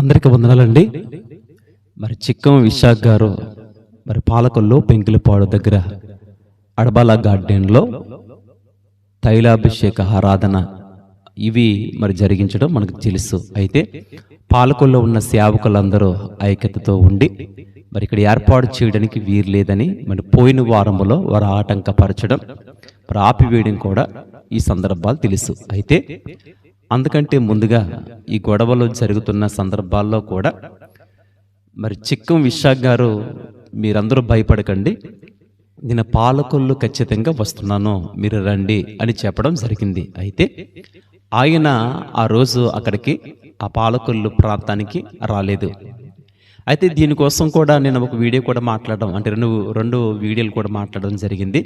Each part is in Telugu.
అందరికి వందనాలండి. మరి చిక్కం విశాఖ గారు మరి పాలకొల్లు పెంకిలిపాడు దగ్గర అడబాల గార్డెన్లో తైలాభిషేక ఆరాధన ఇవి మరి జరిగించడం మనకు తెలుసు. అయితే పాలకొల్లో ఉన్న సేవకులందరూ ఐక్యతతో ఉండి మరి ఇక్కడ ఏర్పాటు చేయడానికి వీరు లేదని మరి పోయిన వారములో వారు ఆటంకపరచడం మరి ఆపివేయడం కూడా ఈ సందర్భాలు తెలుసు. అయితే అందుకంటే ముందుగా ఈ గొడవలు జరుగుతున్న సందర్భాల్లో కూడా మరి చిక్కం విశాఖ గారు మీరందరూ భయపడకండి. నేను పాలకొల్లు ఖచ్చితంగా వస్తున్నాను మీరు రండి అని చెప్పడం జరిగింది. అయితే ఆయన ఆ రోజు అక్కడికి ఆ పాలకొల్లు ప్రాంతానికి రాలేదు. అయితే దీనికోసం కూడా నేను ఒక వీడియో కూడా మాట్లాడడం అంటే రెండు రెండు వీడియోలు కూడా మాట్లాడడం జరిగింది.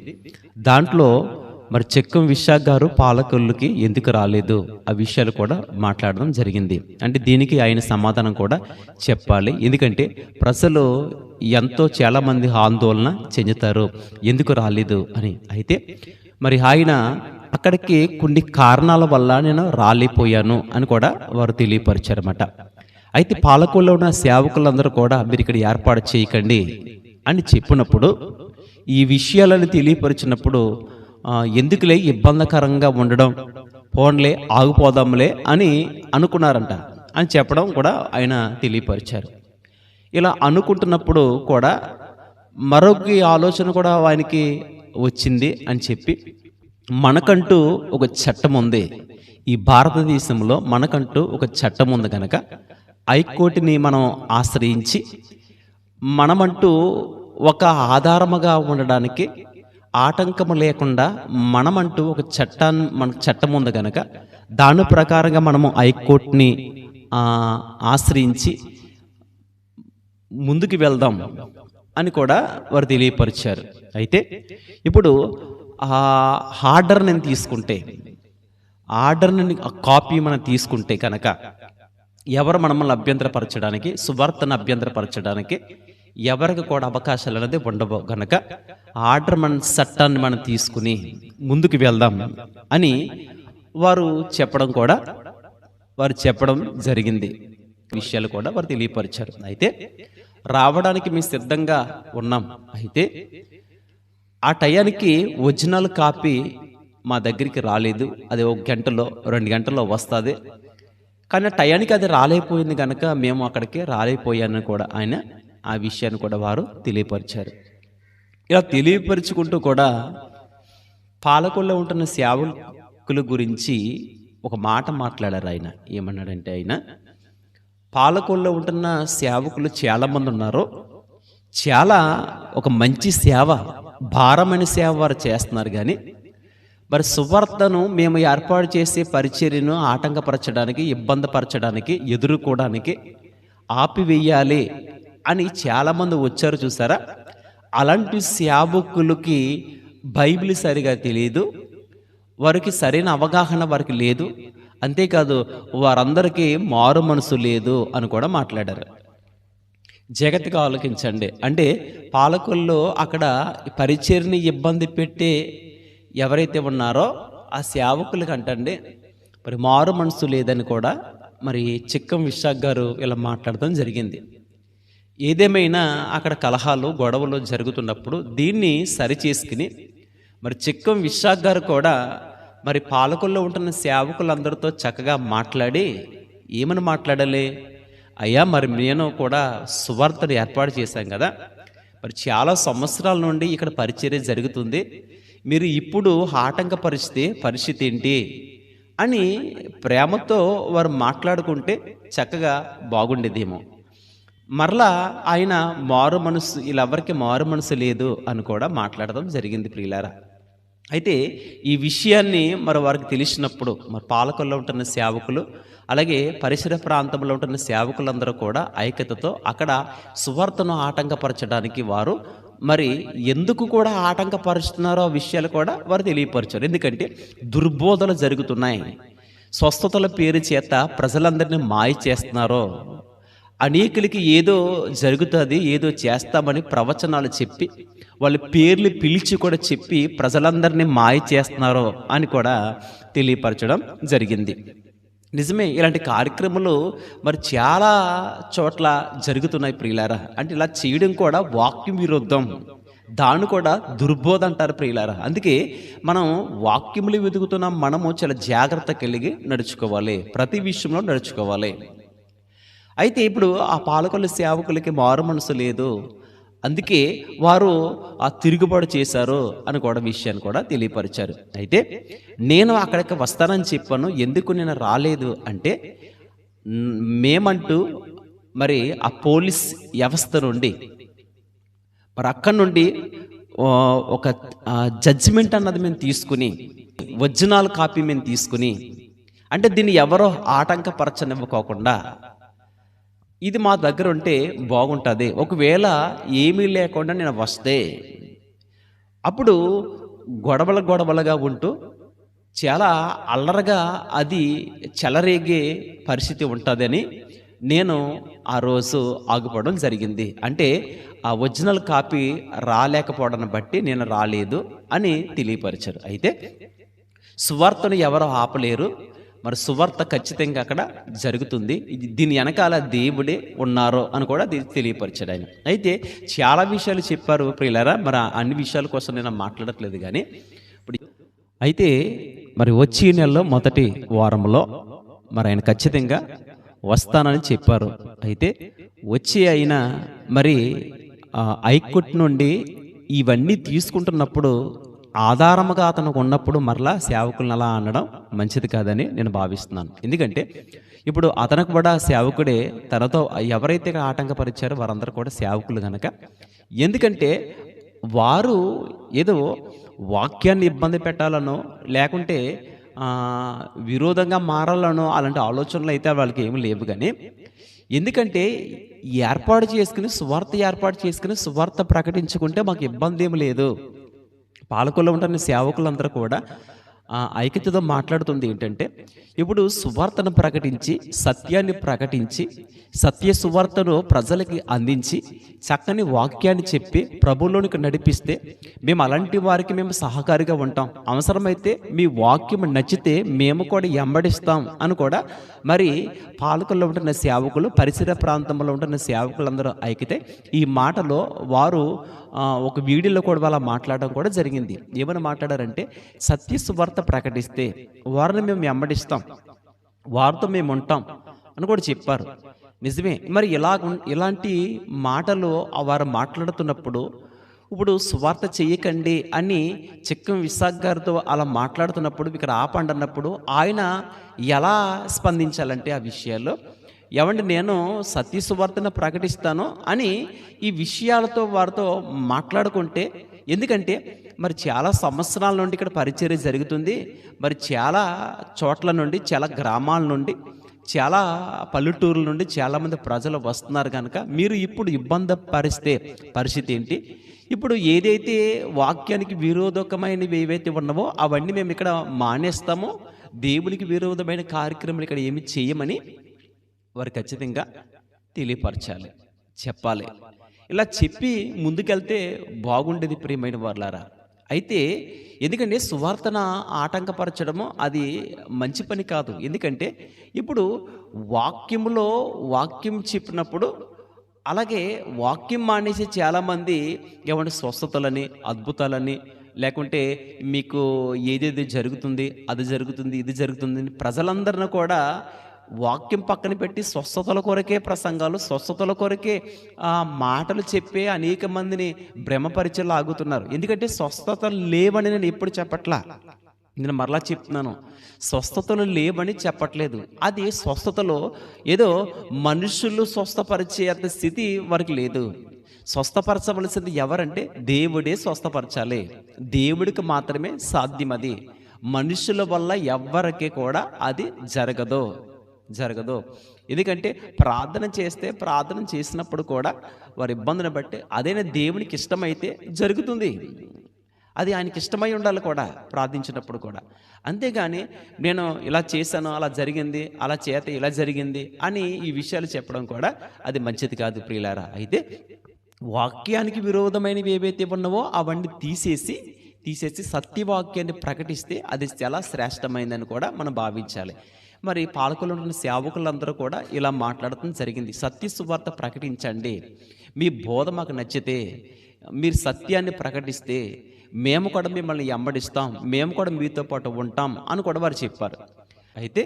దాంట్లో మరి చెక్కం విశాఖ గారు పాలకొల్లుకి ఎందుకు రాలేదు? ఆ విషయాలు కూడా మాట్లాడడం జరిగింది. అంటే దీనికి ఆయన సమాధానం కూడా చెప్పాలి. ఎందుకంటే ప్రజలు ఎంతో చాలామంది ఆందోళన చెందుతారు. ఎందుకు రాలేదు అని. అయితే మరి ఆయన అక్కడికి కొన్ని కారణాల వల్ల నేను రాలిపోయాను అని కూడా వారు తెలియపరిచారన్నమాట. అయితే పాలకొల్లో ఉన్న సేవకులందరూ కూడా మీరు ఇక్కడ ఏర్పాటు చేయకండి అని చెప్పినప్పుడు ఈ విషయాలను తెలియపరిచినప్పుడు ఎందుకులే ఇబ్బందికరంగా ఉండడం? పోన్లే ఆగిపోదాంలే అని అనుకున్నారంట అని చెప్పడం కూడా ఆయన తెలియపరిచారు. ఇలా అనుకుంటున్నప్పుడు కూడా మరొక ఆలోచన కూడా ఆయనకి వచ్చింది అని చెప్పి మనకంటూ ఒక చట్టం ఉంది. ఈ భారతదేశంలో మనకంటూ ఒక చట్టం ఉంది కనుక హైకోర్టుని మనం ఆశ్రయించి మనమంటూ ఒక ఆధారముగా ఉండడానికి ఆటంకం లేకుండా మనమంటూ ఒక చట్టాన్ని మనకు చట్టం ఉంది కనుక దాని ప్రకారంగా మనము హైకోర్టుని ఆశ్రయించి ముందుకు వెళ్దాం అని కూడా వారు తెలియపరిచారు. అయితే ఇప్పుడు ఆ ఆర్డర్ నేను తీసుకుంటే ఆర్డర్ని ఆ కాపీ మనం తీసుకుంటే కనుక ఎవరు మనల్ని అభ్యంతరపరచడానికి సువార్తను అభ్యంతరపరచడానికి ఎవరికి కూడా అవకాశాలు అనేది ఉండవు. గనక ఆర్డర్ మన చట్టాన్ని మనం తీసుకుని ముందుకు వెళ్దాం అని వారు చెప్పడం కూడా వారు చెప్పడం జరిగింది. విషయాలు కూడా వారు తెలియపరిచారు. అయితే రావడానికి మేము సిద్ధంగా ఉన్నాం. అయితే ఆ టయానికి ఒరిజినల్ కాపీ మా దగ్గరికి రాలేదు. అది ఒక గంటలో రెండు గంటల్లో వస్తుంది. కానీ ఆ టయానికి అది రాలేకపోయింది కనుక మేము అక్కడికి రాలేకపోయాను కూడా ఆయన ఆ విషయాన్ని కూడా వారు తెలియపరిచారు. ఇలా తెలియపరుచుకుంటూ కూడా పాలకొల్లో ఉంటున్న సేవకుల గురించి ఒక మాట మాట్లాడారు ఆయన. ఏమన్నాడంటే ఆయన పాలకొల్లో ఉంటున్న సేవకులు చాలామంది ఉన్నారు. చాలా ఒక మంచి సేవ భారమైన సేవ వారు చేస్తున్నారు కానీ మరి సువార్తను మేము ఏర్పాటు చేసే పరిచర్యను ఆటంకపరచడానికి ఇబ్బందిపరచడానికి ఎదుర్కోవడానికి ఆపివేయాలి అని చాలామంది వచ్చారు చూసారా? అలాంటి సేవకులకి బైబిల్ సరిగా తెలియదు వారికి సరైన అవగాహన వారికి లేదు అంతేకాదు వారందరికీ మారు మనసు లేదు అని కూడా మాట్లాడారు. జగత్తుగా ఆలోచించండి. అంటే పాలకుల్లో అక్కడ పరిచర్ని ఇబ్బంది పెట్టి ఎవరైతే ఉన్నారో ఆ సేవకులకి అంటండి మరి మారు మనసు లేదని కూడా మరి చిక్కం విశాఖ గారు ఇలా మాట్లాడడం జరిగింది. ఏదేమైనా అక్కడ కలహాలు గొడవలు జరుగుతున్నప్పుడు దీన్ని సరిచేసుకుని మరి చిక్కం విశాఖ గారు కూడా మరి పాలకుల్లో ఉంటున్న సేవకులందరితో చక్కగా మాట్లాడి ఏమని మాట్లాడాలి? అయ్యా మరి నేను కూడా సువార్తను ఏర్పాటు చేశాం కదా. మరి చాలా సంవత్సరాల నుండి ఇక్కడ పరిచర్య జరుగుతుంది. మీరు ఇప్పుడు ఆటంక పరిస్థితి పరిస్థితి ఏంటి? అని ప్రేమతో వారు మాట్లాడుకుంటే చక్కగా బాగుండేదేమో. మరలా ఆయన మారు మనసు వీళ్ళెవరికి మారు మనసు లేదు అని కూడా మాట్లాడడం జరిగింది ప్రియులారా. అయితే ఈ విషయాన్ని మరి వారికి తెలిసినప్పుడు మరి పాలకుల్లో ఉంటున్న సేవకులు అలాగే పరిసర ప్రాంతంలో ఉంటున్న సేవకులందరూ కూడా ఐక్యతతో అక్కడ సువార్తను ఆటంకపరచడానికి వారు మరి ఎందుకు కూడా ఆటంకపరుస్తున్నారో ఆ విషయాలు కూడా వారు తెలియపరచారు. ఎందుకంటే దుర్బోధలు జరుగుతున్నాయి. స్వస్థతల పేరు చేత ప్రజలందరినీ మాయ చేస్తున్నారో అనేకులకి ఏదో జరుగుతుంది ఏదో చేస్తామని ప్రవచనాలు చెప్పి వాళ్ళ పేర్లు పిలిచి కూడా చెప్పి ప్రజలందరినీ మాయ చేస్తున్నారో అని కూడా తెలియపరచడం జరిగింది. నిజమే ఇలాంటి కార్యక్రమాలు మరి చాలా చోట్ల జరుగుతున్నాయి ప్రియులారా. అంటే ఇలా చేయడం కూడా వాక్యం విరుద్ధం దాన్ని కూడా దుర్బోధ అంటారు ప్రియులారా. అందుకే మనం వాక్యములు వెతుకుతున్న మనము చాలా జాగ్రత్త కలిగి నడుచుకోవాలి ప్రతి విషయంలో నడుచుకోవాలి. అయితే ఇప్పుడు ఆ పాలకుల సేవకులకి మారు మనసు లేదు. అందుకే వారు ఆ తిరుగుబాటు చేశారు అని కూడా విషయాన్ని కూడా తెలియపరిచారు. అయితే నేను అక్కడికి వస్తానని చెప్పాను. ఎందుకు నేను రాలేదు అంటే మేమంటూ మరి ఆ పోలీస్ వ్యవస్థ నుండి మరి అక్కడి నుండి ఒక జడ్జిమెంట్ అన్నది మేము తీసుకుని ఒరిజినల్ కాపీ మేము తీసుకుని అంటే దీన్ని ఎవరో ఆటంకపరచనివ్వకోకుండా ఇది మా దగ్గర ఉంటే బాగుంటుంది. ఒకవేళ ఏమీ లేకుండా నేను వస్తే. అప్పుడు గొడవల గొడవలుగా ఉంటూ చాలా అల్లరగా అది చెలరేగే పరిస్థితి ఉంటుందని నేను ఆ రోజు ఆగిపోవడం జరిగింది. అంటే ఆ ఒరిజినల్ కాపీ రాలేకపోవడం బట్టి నేను రాలేదు అని తెలియపరిచారు. అయితే సువార్తను ఎవరు ఆపలేరు? మరి సువార్త ఖచ్చితంగా అక్కడ జరుగుతుంది. దీని వెనకాల దేవుడే ఉన్నారో అని కూడా దీ- తెలియపరిచాడు ఆయన. అయితే చాలా విషయాలు చెప్పారు ప్రియులరా. మరి అన్ని విషయాల కోసం నేను మాట్లాడట్లేదు కానీ ఇప్పుడు అయితే మరి వచ్చే నెలలో మొదటి వారంలో మరి ఆయన ఖచ్చితంగా వస్తానని చెప్పారు. అయితే వచ్చి ఆయన మరి హైకోర్టు నుండి ఇవన్నీ తీసుకుంటున్నప్పుడు ఆధారముగా అతనికి ఉన్నప్పుడు మరలా సేవకులను అలా అనడం మంచిది కాదని నేను భావిస్తున్నాను. ఎందుకంటే ఇప్పుడు అతనికి కూడా సేవకుడే తనతో ఎవరైతే ఆటంకపరిచారో వారందరూ కూడా సేవకులు కనుక ఎందుకంటే వారు ఏదో వాక్యాన్ని ఇబ్బంది పెట్టాలనో లేకుంటే విరోధంగా మారాలనో అలాంటి ఆలోచనలు అయితే వాళ్ళకి ఏమీ లేవు కానీ ఎందుకంటే ఏర్పాటు చేసుకుని సువార్త ఏర్పాటు చేసుకుని సువార్త ప్రకటించుకుంటే మాకు ఇబ్బంది ఏమి లేదు. పాలకుల్లో ఉంటున్న సేవకులందరూ కూడా ఐక్యతతో మాట్లాడుతుంది ఏంటంటే ఇప్పుడు సువార్తను ప్రకటించి సత్యాన్ని ప్రకటించి సత్య సువార్తను ప్రజలకి అందించి చక్కని వాక్యాన్ని చెప్పి ప్రభులోనికి నడిపిస్తే మేము అలాంటి వారికి మేము సహకారిగా ఉంటాం. అవసరమైతే మీ వాక్యం నచ్చితే మేము కూడా ఎంబడిస్తాం అని కూడా మరి పాలకుల్లో ఉంటున్న సేవకులు పరిసర ప్రాంతంలో ఉంటున్న సేవకులందరూ ఐకితే ఈ మాటలో వారు ఒక వీడియోలో కూడా వాళ్ళ మాట్లాడడం కూడా జరిగింది. ఏమైనా మాట్లాడారంటే సత్య సువార్త ప్రకటిస్తే వారిని మేము వెంబడిస్తాం వారితో మేము ఉంటాం అని కూడా చెప్పారు. నిజమే. మరి ఇలా ఇలాంటి మాటలు వారు మాట్లాడుతున్నప్పుడు ఇప్పుడు సువార్త చెయ్యకండి అని చిక్కం విశాఖ గారితో అలా మాట్లాడుతున్నప్పుడు ఇక్కడ ఆపండి అన్నప్పుడు ఆయన ఎలా స్పందించాలంటే ఆ విషయాల్లో ఏమండి నేను సత్య సువార్తను ప్రకటిస్తాను అని ఈ విషయాలతో వారితో మాట్లాడుకుంటే ఎందుకంటే మరి చాలా సంవత్సరాల నుండి ఇక్కడ పరిచర్య జరుగుతుంది. మరి చాలా చోట్ల నుండి చాలా గ్రామాల నుండి చాలా పల్లెటూరుల నుండి చాలామంది ప్రజలు వస్తున్నారు కనుక మీరు ఇప్పుడు ఇబ్బంది పరిస్తే పరిస్థితి ఏంటి? ఇప్పుడు ఏదైతే వాక్యానికి విరోధకమైనవి ఏవైతే ఉన్నావో అవన్నీ మేము ఇక్కడ మానేస్తామో. దేవునికి విరోధమైన కార్యక్రమాలు ఇక్కడ ఏమి చేయమని వారు ఖచ్చితంగా తెలియపరచాలి చెప్పాలి. ఇలా చెప్పి ముందుకెళ్తే బాగుండేది ప్రియమైన వాళ్ళారా అయితే ఎందుకంటే సువార్తన ఆటంకపరచడము అది మంచి పని కాదు. ఎందుకంటే ఇప్పుడు వాక్యంలో వాక్యం చెప్పినప్పుడు అలాగే వాక్యం మానేసి చాలామంది ఏమంటే స్వస్థతలని అద్భుతాలని లేకుంటే మీకు ఏదేది జరుగుతుంది అది జరుగుతుంది ఇది జరుగుతుంది అని ప్రజలందరిని కూడా వాక్యం పక్కన పెట్టి స్వస్థతల కొరకే ప్రసంగాలు స్వస్థతల కొరకే ఆ మాటలు చెప్పే అనేక మందిని భ్రమపరిచే ఆగుతున్నారు ఎందుకంటే స్వస్థతలు లేవని నేను ఎప్పుడు చెప్పట్లా? నేను మరలా చెప్తున్నాను. స్వస్థతలు లేవని చెప్పట్లేదు. అది స్వస్థతలో ఏదో మనుషులు స్వస్థపరిచే అంత స్థితి వారికి లేదు. స్వస్థపరచవలసింది ఎవరంటే దేవుడే స్వస్థపరచాలి. దేవుడికి మాత్రమే సాధ్యం అది మనుషుల వల్ల ఎవ్వరికి కూడా అది జరగదు. జరగదు. ఎందుకంటే ప్రార్థన చేస్తే ప్రార్థన చేసినప్పుడు కూడా వారి ఇబ్బందిని బట్టి అదైనా దేవునికి ఇష్టమైతే జరుగుతుంది. అది ఆయనకి ఇష్టమై ఉండాలి కూడా ప్రార్థించినప్పుడు కూడా. అంతేగాని నేను ఇలా చేశాను అలా జరిగింది అలా చేత ఇలా జరిగింది అని ఈ విషయాలు చెప్పడం కూడా అది మంచిది కాదు ప్రియులారా. అయితే వాక్యానికి విరోధమైనవి ఏవైతే ఉన్నావో అవన్నీ తీసేసి తీసేసి సత్యవాక్యాన్ని ప్రకటిస్తే అది చాలా శ్రేష్టమైందని కూడా మనం భావించాలి. మరి పాలకులు ఉన్న సేవకులందరూ కూడా ఇలా మాట్లాడటం జరిగింది. సత్య సువార్త ప్రకటించండి. మీ బోధ మాకు నచ్చితే మీరు సత్యాన్ని ప్రకటిస్తే మేము కూడా మిమ్మల్ని ఎంబడిస్తాం మేము కూడా మీతో పాటు ఉంటాం అని కూడా వారు చెప్పారు. అయితే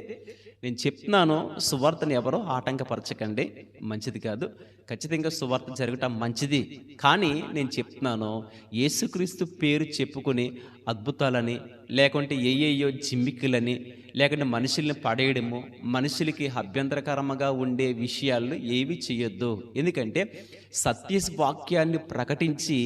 నేను చెప్తున్నాను సువార్తను ఎవరో ఆటంకపరచకండి మంచిది కాదు. ఖచ్చితంగా సువార్త జరగటం మంచిది. కానీ నేను చెప్తున్నాను యేసుక్రీస్తు పేరు చెప్పుకుని అద్భుతాలని లేకుంటే ఏయేయో జిమ్మిక్కులని లేకుంటే మనుషుల్ని పడేయడము మనుషులకి అభ్యంతరకరంగా ఉండే విషయాలు ఏవి చేయొద్దు ఎందుకంటే సత్య వాక్యాన్ని ప్రకటించి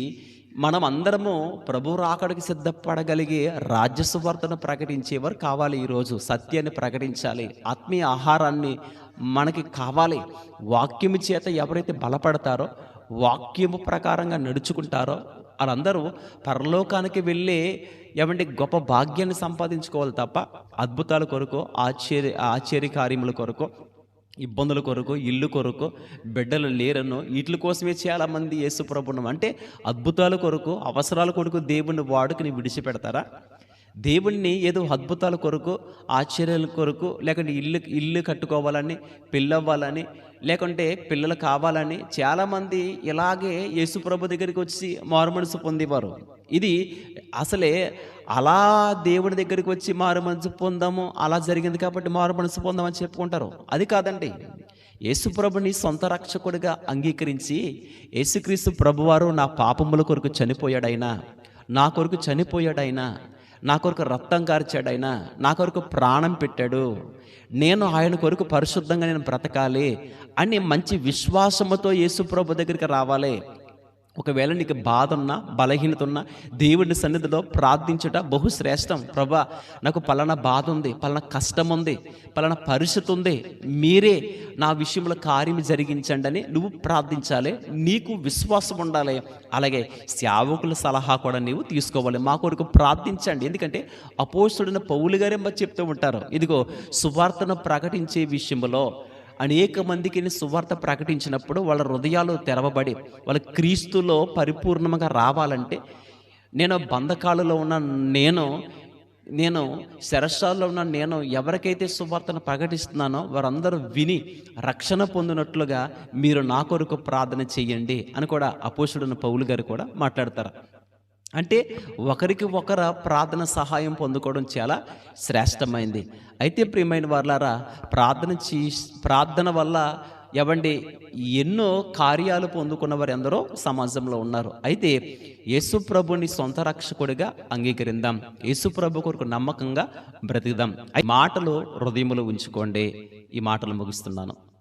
మనం అందరము ప్రభు రాకడికి సిద్ధపడగలిగే రాజ్యసువార్తను ప్రకటించేవారు కావాలి ఈరోజు సత్యాన్ని ప్రకటించాలి ఆత్మీయ ఆహారాన్ని మనకి కావాలి. వాక్యము చేత ఎవరైతే బలపడతారో వాక్యము ప్రకారంగా నడుచుకుంటారో వాళ్ళందరూ పరలోకానికి వెళ్ళి ఏమంటే గొప్ప భాగ్యాన్ని సంపాదించుకోవాలి తప్ప అద్భుతాల కొరకు ఆశ్చర్య ఆశ్చర్య కార్యముల కొరకు ఇబ్బందుల కొరకు ఇల్లు కొరకు బిడ్డలు లేరను వీటి కోసమే చాలా మంది అంటే అద్భుతాల కొరకు అవసరాల కొరకు దేవుణ్ణి వాడుకుని విడిచిపెడతారా? దేవుణ్ణి ఏదో అద్భుతాల కొరకు ఆశ్చర్యాల కొరకు లేకుంటే ఇల్లు ఇల్లు కట్టుకోవాలని పెళ్ళవ్వాలని లేకుంటే పిల్లలు కావాలని చాలామంది ఇలాగే యేసుప్రభు దగ్గరికి వచ్చి మారుమనసు పొందేవారు. ఇది అసలే అలా దేవుని దగ్గరికి వచ్చి మారు మనసు పొందాము అలా జరిగింది కాబట్టి మారు మనసు పొందామని చెప్పుకుంటారు. అది కాదండి. యేసుప్రభుని సొంత రక్షకుడిగా అంగీకరించి యేసుక్రీస్తు ప్రభువారు నా పాపముల కొరకు చనిపోయాడైనా నా కొరకు చనిపోయాడైనా నా కొరకు రక్తం కార్చాడైనా నా కొరకు ప్రాణం పెట్టాడు నేను ఆయన కొరకు పరిశుద్ధంగా నేను బ్రతకాలి అని మంచి విశ్వాసముతో యేసుప్రభు దగ్గరికి రావాలి. ఒకవేళ నీకు బాధ ఉన్నా బలహీనత ఉన్నా దేవుని సన్నిధిలో ప్రార్థించుట బహుశ్రేష్టం. ప్రభా నాకు పలానా బాధ ఉంది పలానా కష్టం ఉంది పలానా పరిస్థితి ఉంది మీరే నా విషయంలో కార్యం జరిగించండి అని నువ్వు ప్రార్థించాలి. నీకు విశ్వాసం ఉండాలి. అలాగే సేవకుల సలహా కూడా నీవు తీసుకోవాలి. మా కొరకు ప్రార్థించండి. ఎందుకంటే అపోస్తుడిన పౌలు గారే చెప్తూ ఉంటారు. ఇదిగో సువార్తను ప్రకటించే విషయంలో అనేక మందికి సువార్త ప్రకటించినప్పుడు వాళ్ళ హృదయాలు తెరవబడి వాళ్ళ క్రీస్తులో పరిపూర్ణంగా రావాలంటే నేను బంధకాలలో ఉన్న నేను నేను శరస్సాల్లో ఉన్న నేను ఎవరికైతే సువార్తను ప్రకటిస్తున్నానో వారందరూ విని రక్షణ పొందినట్లుగా మీరు నా కొరకు ప్రార్థన చెయ్యండి అని కూడా అపోషుడున్న పౌలు గారు కూడా మాట్లాడతారు. అంటే ఒకరికి ఒకర ప్రార్థన సహాయం పొందుకోవడం చాలా శ్రేష్టమైంది. అయితే ప్రియమైన వాళ్ళారా ప్రార్థన చే ప్రార్థన వల్ల ఎవండి ఎన్నో కార్యాలు పొందుకున్న వారు ఎందరో సమాజంలో ఉన్నారు. అయితే యేసు ప్రభుని సొంత రక్షకుడిగా అంగీకరిందాం. యేసు ప్రభు కొరకు నమ్మకంగా బ్రతికిదాం. మాటలు హృదయములు ఉంచుకోండి. ఈ మాటలు ముగిస్తున్నాను.